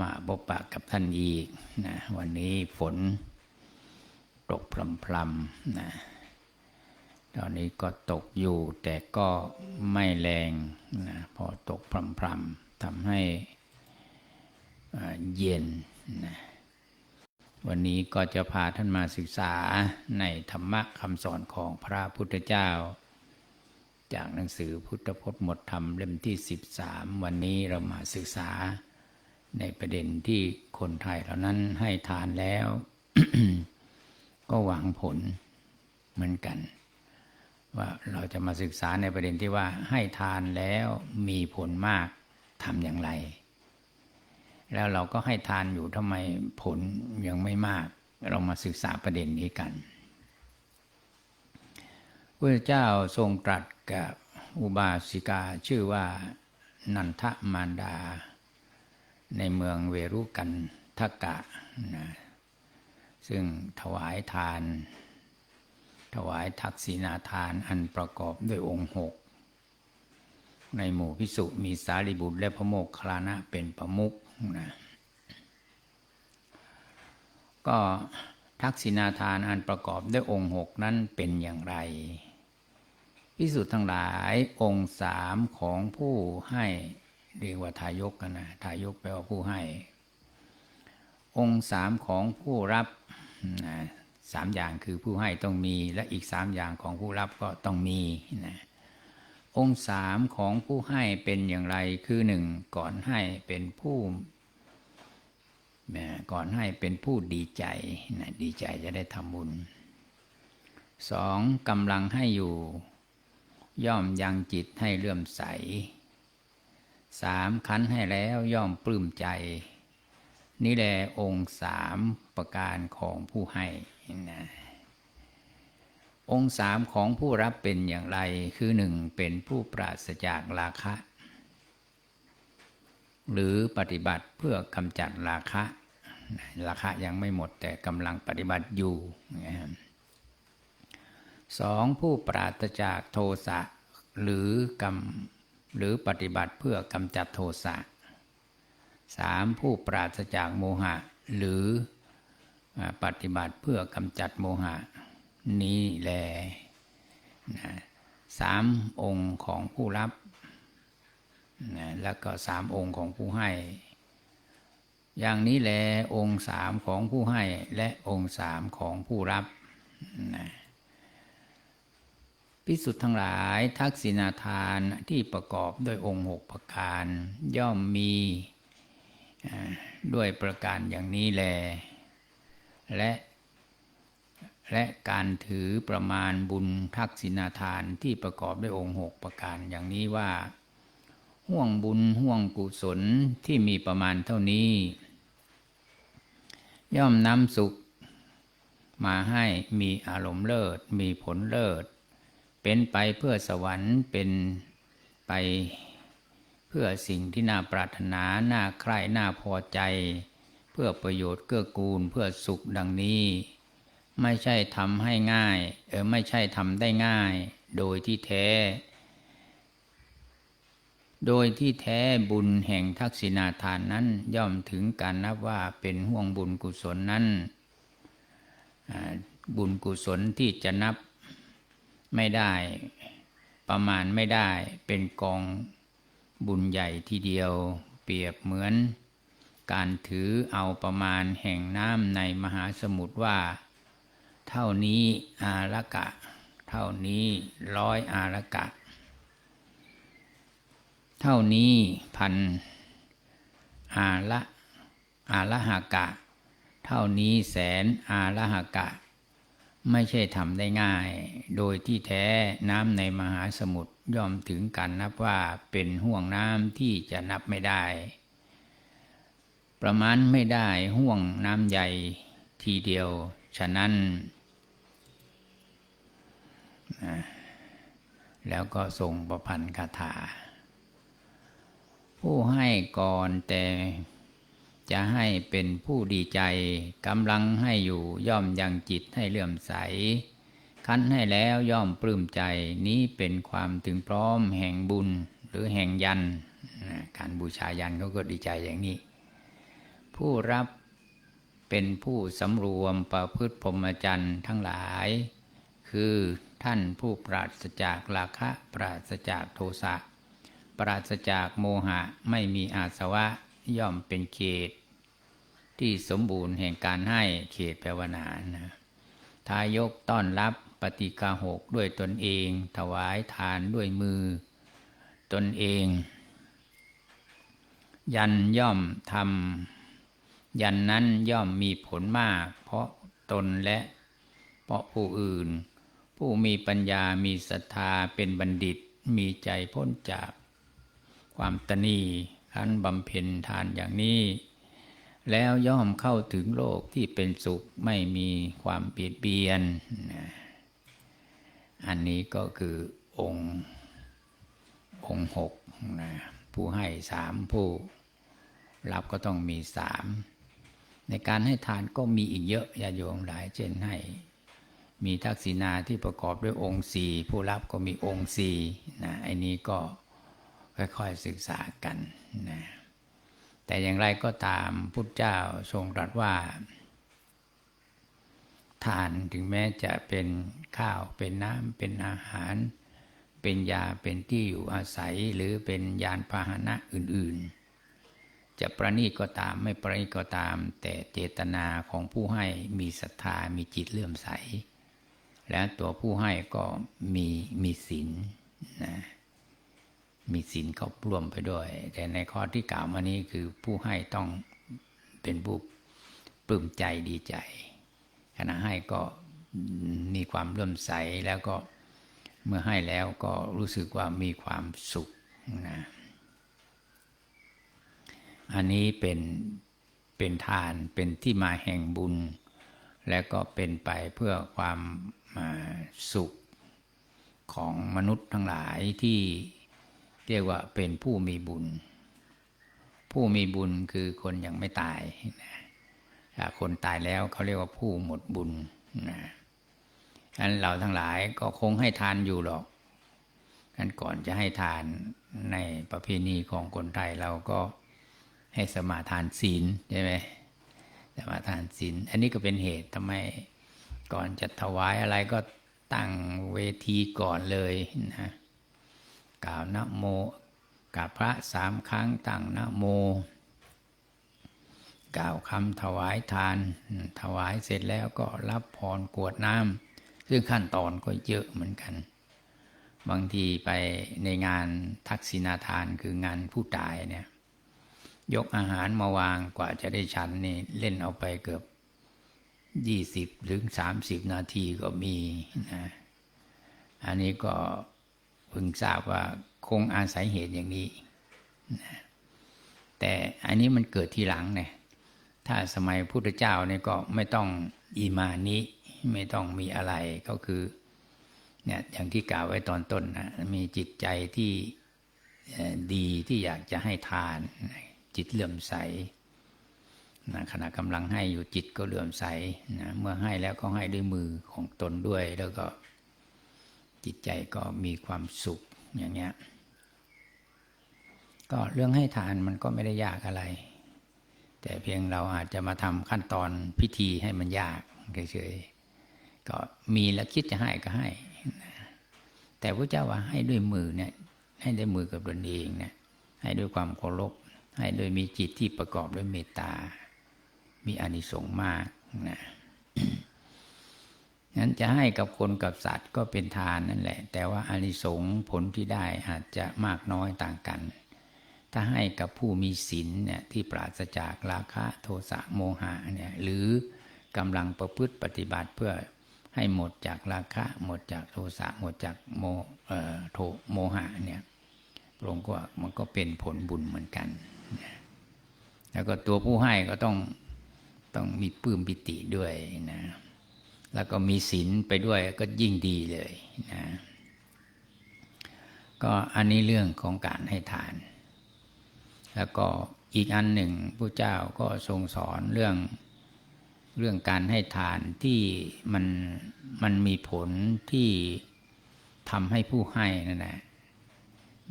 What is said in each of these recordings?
มาพบปะกับท่านอีกนะวันนี้ฝนตกพรำๆนะตอนนี้ก็ตกอยู่แต่ก็ไม่แรงนะพอตกพรำๆทำให้เย็นนะวันนี้ก็จะพาท่านมาศึกษาในธรรมะคำสอนของพระพุทธเจ้า จากหนังสือพุทธพจน์หมดธรรมเล่มที่ 13 วันนี้เรามาศึกษา ในประเด็นที่คนไทยเหล่านั้นให้ทานแล้ว ก็หวังผลเหมือนกัน ว่าเราจะมาศึกษาในประเด็นที่ว่าให้ทานแล้วมีผลมากทำอย่างไร แล้วเราก็ให้ทานอยู่ทำไมผลยังไม่มาก เรามาศึกษาประเด็นนี้กันพระเจ้าทรงตรัสกับอุบาสิกาชื่อว่านันทมารดา ในเมืองเวรุกันทกะนะซึ่งถวายทาน ถวายทักษิณาทานอันประกอบด้วยองค์หก ในหมู่พิสุมีสารีบุตรและพระโมคคลลานะเป็นประมุขนะก็ทักษิณาทานอันประกอบด้วยองค์หกนั้นเป็นอย่างไรพิสุทธ์ทั้งหลายองค์สามของผู้ให้ เรียกว่าทายกกันนะทายกแปลว่าผู้ให้ องค์สามของผู้รับนะสามอย่างคือผู้ให้ต้องมี และอีกสามอย่างของผู้รับก็ต้องมีนะองค์สามของผู้ให้เป็นอย่างไรคือหนึ่งก่อนให้เป็นผู้ก่อนให้เป็นผู้ดีใจนะดีใจจะได้ทำบุญสองกำลังให้อยู่ ย่อมยังจิตให้เลื่อมใส สามคันให้แล้วย่อมปลื้มใจ นี่แหละองค์สามประการของผู้ให้นะองค์สามของผู้รับเป็นอย่างไรคือหนึ่งเป็นผู้ปราศจากราคะ หรือปฏิบัติเพื่อกำจัดราคะ ราคะยังไม่หมดแต่กำลังปฏิบัติอยู่สองผู้ปราศจากโทสะหรือกรรม หรือปฏิบัติเพื่อกำจัดโทสะสามผู้ปราศจากโมหะ หรือปฏิบัติเพื่อกำจัดโมหะ นี้แลนะสามองค์ของผู้รับนะแล้วก็สามองค์ของผู้ให้ อย่างนี้แลองค์สามของผู้ให้และองค์สามของผู้รับนะ พิสุทธ์ทั้งหลายทักษิณาทานที่ประกอบด้วยองค์หกประการ ย่อมมีด้วยประการอย่างนี้แล และและการถือประมาณบุญทักษิณาทานที่ประกอบด้วยองค์หกประการอย่างนี้ว่า ห่วงบุญห่วงกุศลที่มีประมาณเท่านี้ ย่อมนำสุข มาให้มีอารมณ์เลิศ มีผลเลิศ เป็นไปเพื่อสวรรค์เป็นไปเพื่อสิ่งที่น่าปรารถนา น่าใคร่ น่าพอใจ เพื่อประโยชน์เกื้อกูลเพื่อสุขดังนี้ ไม่ใช่ทำให้ง่าย เออไม่ใช่ทำได้ง่าย โดยที่แท้ โดยที่แท้บุญแห่งทักษิณาทานนั้นย่อมถึงการนับว่าเป็นห่วงบุญกุศลนั้น บุญกุศลที่จะนับ ไม่ได้ ประมาณไม่ได้เป็นกองบุญใหญ่ทีเดียว เปรียบเหมือน การถือเอาประมาณแห่งน้ำในมหาสมุทรว่า เท่านี้อาระกะ เท่านี้ร้อยอาระกะ เท่านี้พันอาละอาละหากะ เท่านี้แสนอาละหากะ ไม่ใช่ทำได้ง่าย โดยที่แท้น้ำในมหาสมุทรย่อมถึงกันนับว่าเป็นห่วงน้ำที่จะนับไม่ได้ ประมาณไม่ได้ห่วงน้ำใหญ่ทีเดียว ฉะนั้น แล้วก็ส่งประพันธ์คาถา ผู้ให้ก่อนแต่ จะให้เป็นผู้ดีใจกำลังให้อยู่ย่อมยังจิตให้เลื่อมใส คันให้แล้วย่อมปลื้มใจนี้เป็นความถึงพร้อมแห่งบุญหรือแห่งยันการบูชายันเขาก็ดีใจอย่างนี้ ผู้รับเป็นผู้สำรวมประพฤติพรหมจรรย์ทั้งหลาย คือท่านผู้ปราศจากราคะ ปราศจากโทสะปราศจากโมหะไม่มีอาสวะ ย่อมเป็นเขต ที่สมบูรณ์แห่งการให้เขตแปลว่านานะทายกต้อนรับปฏิกาหกด้วยตนเอง ถวายทานด้วยมือ ตนเอง ยันย่อมทำยันนั้นย่อมมีผลมาก เพราะตนและ เพราะผู้อื่น ผู้มีปัญญามีศรัทธาเป็นบัณฑิตมีใจพ้นจากความตนี คันบำเพ็ญทานอย่างนี้ แล้วย่อมเข้าถึงโลกที่เป็นสุขไม่มีความเบียดเบียน อันนี้ก็คือองค์องค์หกนะผู้ให้สามผู้รับก็ต้องมีสามในการให้ทานก็มีอีกเยอะญาโยมหลายเช่นให้ มีทักษิณาที่ประกอบด้วยองค์สี่ผู้รับก็มีองค์สี่นะไอ้นี้ก็ค่อยๆศึกษากัน นะแต่อย่างไรก็ตามพุทธเจ้าทรงตรัสว่า ทานถึงแม้จะเป็นข้าวเป็นน้ำเป็นอาหาร เป็นยาเป็นที่อยู่อาศัยหรือเป็นยานพาหนะอื่น ๆ จะประณีตก็ตามไม่ประณีตก็ตาม แต่เจตนาของผู้ให้มีศรัทธามีจิตเลื่อมใส และตัวผู้ให้ก็มีมีศีลนะ มีศีลเขาร่วมไปด้วย แต่ในข้อที่กล่าวมานี้คือผู้ให้ต้องเป็นผู้ปลื้มใจดีใจ ขณะให้ก็มีความเลื่อมใสแล้วก็เมื่อให้แล้วก็รู้สึกว่ามีความสุขนะอันนี้เป็นเป็นทานเป็นที่มาแห่งบุญ และก็เป็นไปเพื่อความสุขของมนุษย์ทั้งหลายที่ เรียกว่าเป็นผู้มีบุญ ผู้มีบุญคือคนยังไม่ตายนะคนตายแล้วเขาเรียกว่าผู้หมดบุญนะฉะนั้นเราทั้งหลายก็คงให้ทานอยู่หรอกกันก่อนจะให้ทานในประเพณีของคนไทยเราก็ให้สมาทานศีลใช่ไหมสมาทานศีลอันนี้ก็เป็นเหตุทำไมก่อนจะถวายอะไรก็ตั้งเวทีก่อนเลยนะ กล่าวนะโมกับพระสามครั้งตั้งนะโม กล่าวคำถวายทาน ถวายเสร็จแล้วก็รับพรกวดน้ำซึ่งขั้นตอนก็เยอะเหมือนกัน บางทีไปในงานทักษิณาทานคืองานผู้ตายเนี่ยยกอาหารมาวางกว่าจะได้ฉันนี่เล่นเอาไปเกือบยี่สิบถึงสามสิบนาทีก็มีนะอันนี้ก็ พิ่งทราบว่าคงอาศัยเหตุอย่างนี้นะแต่อันนี้มันเกิดทีหลังเนี่ยถ้าสมัยพุทธเจ้าเนี่ยก็ไม่ต้องอีมานิไม่ต้องมีอะไรก็คือเนี่ยอย่างที่กล่าวไว้ตอนต้นนะมีจิตใจที่ดีที่อยากจะให้ทาน จิตเลื่อมใสนะขณะกำลังให้อยู่จิตก็เลื่อมใสนะเมื่อให้แล้วก็ให้ด้วยมือของตนด้วย แล้วก็ จิตใจก็มีความสุขอย่างเงี้ยก็เรื่องให้ทานมันก็ไม่ได้ยากอะไร แต่เพียงเราอาจจะมาทำขั้นตอนพิธีให้มันยากเฉยๆก็มีแล้วคิดจะให้ก็ให้ แต่พระเจ้าว่าให้ด้วยมือเนี่ยให้ด้วยมือกับตนเองเนี่ยให้ด้วยความเคารพให้โดยมีจิตที่ประกอบด้วยเมตตา มีอานิสงส์มากนะ นั้นจะให้กับคนกับสัตว์ก็เป็นทานนั่นแหละ แต่ว่าอานิสงส์ผลที่ได้อาจจะมากน้อยต่างกัน ถ้าให้กับผู้มีศีลเนี่ยที่ปราศจากราคะโทสะโมหะเนี่ยหรือกำลังประพฤติปฏิบัติเพื่อให้หมดจากราคะหมดจากโทสะหมดจากโมโทโมหะเนี่ยพระองค์ก็มันก็เป็นผลบุญเหมือนกัน แล้วก็ตัวผู้ให้ก็ต้องต้องมีปื้มปิติด้วยนะ แล้วก็มีศีลไปด้วยก็ยิ่งดีเลยนะก็อันนี้เรื่องของการให้ทาน แล้วก็อีกอันหนึ่งพระเจ้าก็ทรงสอนเรื่องเรื่องการให้ทานที่มันมันมีผลที่ทำให้ผู้ให้นั่นแหละ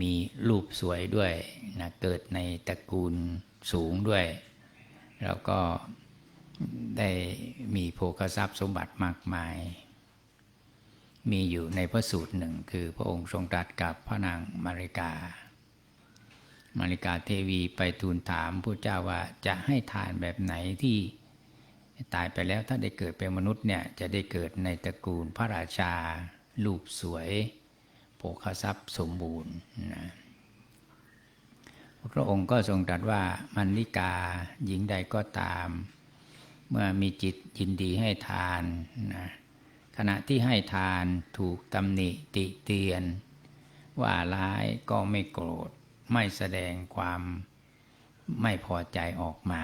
มีรูปสวยด้วยนะเกิดในตระกูลสูงด้วย แล้วก็ ได้มีโภคทรัพย์สมบัติมากมาย มีอยู่ในพระสูตรหนึ่งคือพระองค์ทรงตรัสกับพระนางมาริกา มาริกาเทวีไปทูลถามพระเจ้าว่าจะให้ทานแบบไหนที่ตายไปแล้วถ้าได้เกิดเป็นมนุษย์เนี่ยจะได้เกิดในตระกูลพระราชารูปสวยโภคทรัพย์สมบูรณ์นะพระองค์ก็ทรงตรัสว่ามันลิกาหญิงใดก็ตาม เมื่อมีจิตยินดีให้ทานนะขณะที่ให้ทานถูกตำหนิติเตียน ว่าร้ายก็ไม่โกรธ ไม่แสดงความไม่พอใจออกมา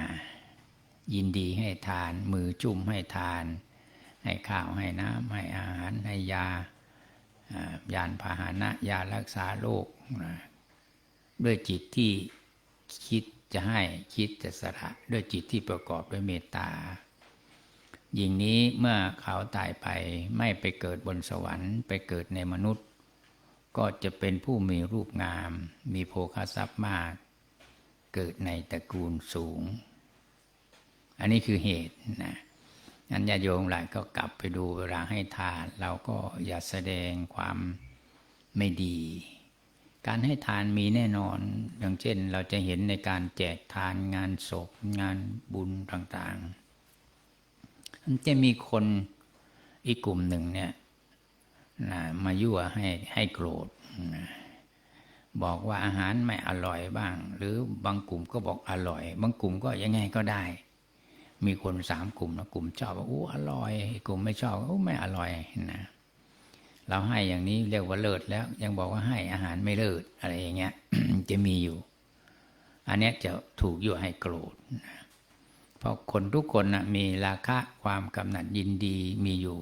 ยินดีให้ทานมือจุ่มให้ทาน ให้ข้าวให้น้ำให้อาหารให้ยายานพาหนะยารักษาโรคนะด้วยจิตที่คิด จะให้คิดจะสละด้วยจิตที่ประกอบด้วยเมตตายิ่งนี้เมื่อเขาตายไปไม่ไปเกิดบนสวรรค์ไปเกิดในมนุษย์ ก็จะเป็นผู้มีรูปงาม มีโภคทรัพย์มาก เกิดในตระกูลสูง อันนี้คือเหตุนะงั้นญาโยมหลายก็กลับไปดูเวลาให้ทาน เราก็อย่าแสดงความไม่ดี การให้ทานมีแน่นอน อย่างเช่นเราจะเห็นในการแจกทานงานศพงานบุญต่างๆมันจะมีคนอีกกลุ่มหนึ่งเนี่ยมายั่วให้ให้โกรธ บอกว่าอาหารไม่อร่อยบ้าง หรือบางกลุ่มก็บอกอร่อย บางกลุ่มก็ยังไงก็ได้ มีคนสามกลุ่มนะกลุ่มชอบว่าโอ้อร่อย กลุ่มไม่ชอบโอ้ไม่อร่อยนะ เราให้อย่างนี้เรียกว่าเลิศแล้ว ยังบอกว่าให้อาหารไม่เลิศอะไรอย่างเงี้ยจะมีอยู่ อันนี้จะถูกยั่วให้โกรธนะเพราะคนทุกคนนะมีราคะความกำหนัดยินดีมีอยู่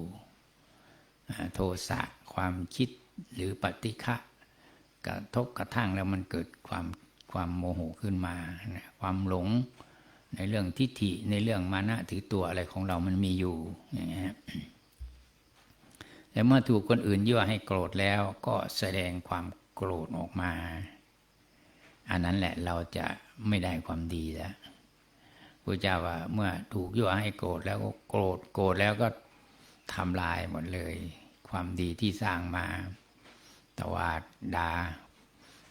โทสะความคิดหรือปฏิฆะกระทบกระทั่งแล้วมันเกิดความความโมโหขึ้นมานะความหลงในเรื่องทิฏฐิในเรื่องมานะถือตัวอะไรของเรามันมีอยู่อย่างเงี้ย แต่เมื่อถูกคนอื่นยั่วให้โกรธแล้วก็แสดงความโกรธออกมา อันนั้นแหละเราจะไม่ได้ความดีแล้วพระเจ้าว่าเมื่อถูกยั่วให้โกรธแล้วก็โกรธโกรธแล้วก็ทำลายหมดเลย ความดีที่สร้างมาตวาดดา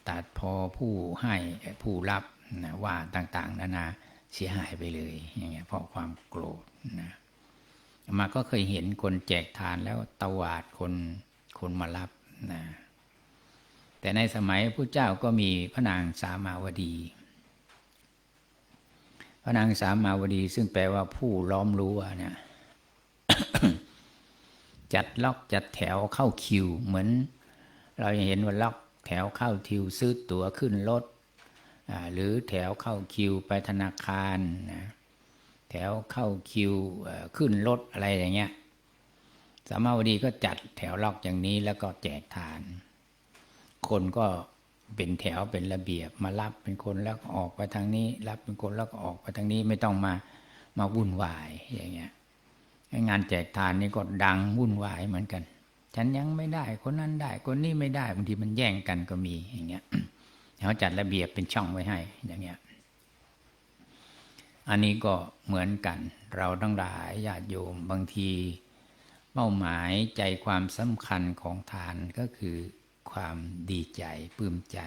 ตัดพอผู้ให้ผู้รับนะว่าต่าง ๆ นานาเสียหายไปเลยอย่างเงี้ยเพราะความโกรธนะ มาก็เคยเห็นคนแจกทานแล้วตวาดคนคนมารับนะแต่ในสมัยพระเจ้าก็มีพระนางสามาวดี พระนางสามาวดีซึ่งแปลว่าผู้ล้อมรั้วนี่ยจัดล็อกจัดแถวเข้าคิว เหมือน เราเห็นว่าล็อกแถวเข้าคิวซื้อตั๋วขึ้นรถหรือแถวเข้าคิวไปธนาคารนะ แถวเข้าคิวขึ้นรถอะไรอย่างเงี้ยสามาวดีก็จัดแถวล็อกอย่างนี้แล้วก็แจกทาน คนก็เป็นแถวเป็นระเบียบมารับเป็นคนแล้วก็ออกไปทางนี้ รับเป็นคนแล้วก็ออกไปทางนี้ไม่ต้องมามาวุ่นวายอย่างเงี้ยงานแจกทานนี่ก็ดังวุ่นวายเหมือนกัน ฉันยังไม่ได้คนนั้นได้ คนนี้ไม่ได้บางทีมันแย่งกันก็มีอย่างเงี้ยเขาจัดระเบียบเป็นช่องไว้ให้อย่างเงี้ย อันนี้ก็เหมือนกัน เราทั้งหลายญาติโยมบางที เป้าหมายใจความสำคัญของทานก็คือความดีใจปลื้มใจ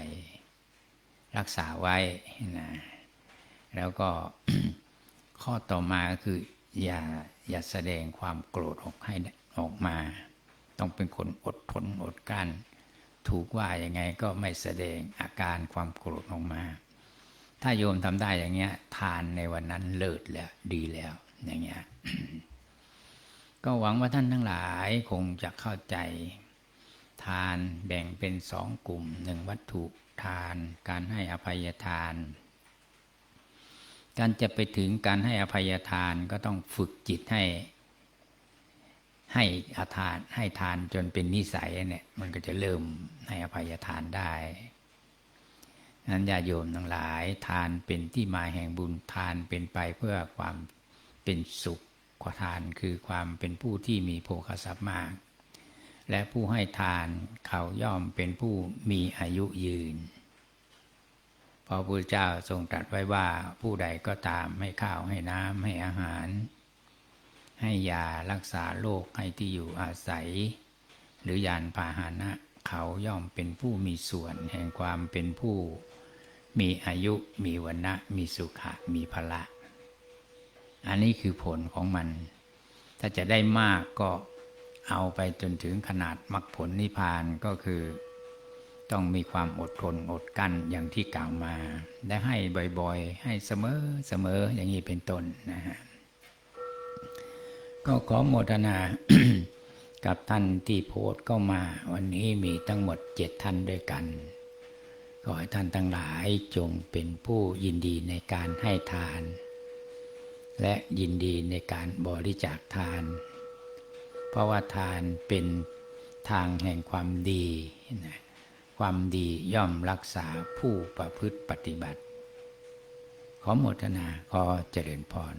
รักษาไว้นะแล้วก็ข้อต่อมาคืออย่าอย่าแสดงความโกรธออกให้ออกมา ต้องเป็นคนอดทนอดกลั้น ถูกว่ายังไงก็ไม่แสดงอาการความโกรธออกมา ถ้าโยมทำได้อย่างเงี้ย ทานในวันนั้นเลิศแล้ว ดีแล้ว อย่างเงี้ย ก็หวังว่าท่านทั้งหลายคงจะเข้าใจ ทานแบ่งเป็นสองกลุ่มหนึ่งวัตถุทานการให้อภัยทาน การจะไปถึงการให้อภัยทานก็ต้องฝึกจิตให้ ให้อาทานให้ทานจนเป็นนิสัยเนี่ย มันก็จะเริ่มให้อภัยทานได้ นั้นญาโยมทั้งหลายทานเป็นที่มาแห่งบุญทานเป็นไปเพื่อความเป็นสุขกว่าทานคือความเป็นผู้ที่มีโภคทรัพย์มาก และผู้ให้ทานเขาย่อมเป็นผู้มีอายุยืนพพระพุทธเจ้าทรงตรัสไว้ว่าผู้ใดก็ตามให้ข้าวให้น้ำให้อาหาร ให้ยารักษาโรคให้ที่อยู่อาศัย หรือยานพาหนะ เขาย่อมเป็นผู้มีส่วนแห่งความเป็นผู้ มีอายุมีวันนะมีสุขะมีพละ อันนี้คือผลของมัน ถ้าจะได้มากก็เอาไปจนถึงขนาดมรรคผลนิพพานก็คือ ต้องมีความอดทนอดกั้นอย่างที่กล่าวมาและให้บ่อยๆ ให้เสมอเสมออย่างนี้เป็นต้นนะฮะก็ขอโมทนากับท่านที่โพสต์เข้ามา วันนี้มีทั้งหมดเจ็ดท่านด้วยกัน ขอให้ท่านทั้งหลายจงเป็นผู้ยินดีในการให้ทาน และยินดีในการบริจาคทาน เพราะว่าทานเป็นทางแห่งความดีนะความดีย่อมรักษาผู้ประพฤติปฏิบัติ ขอโมทนาขอเจริญพร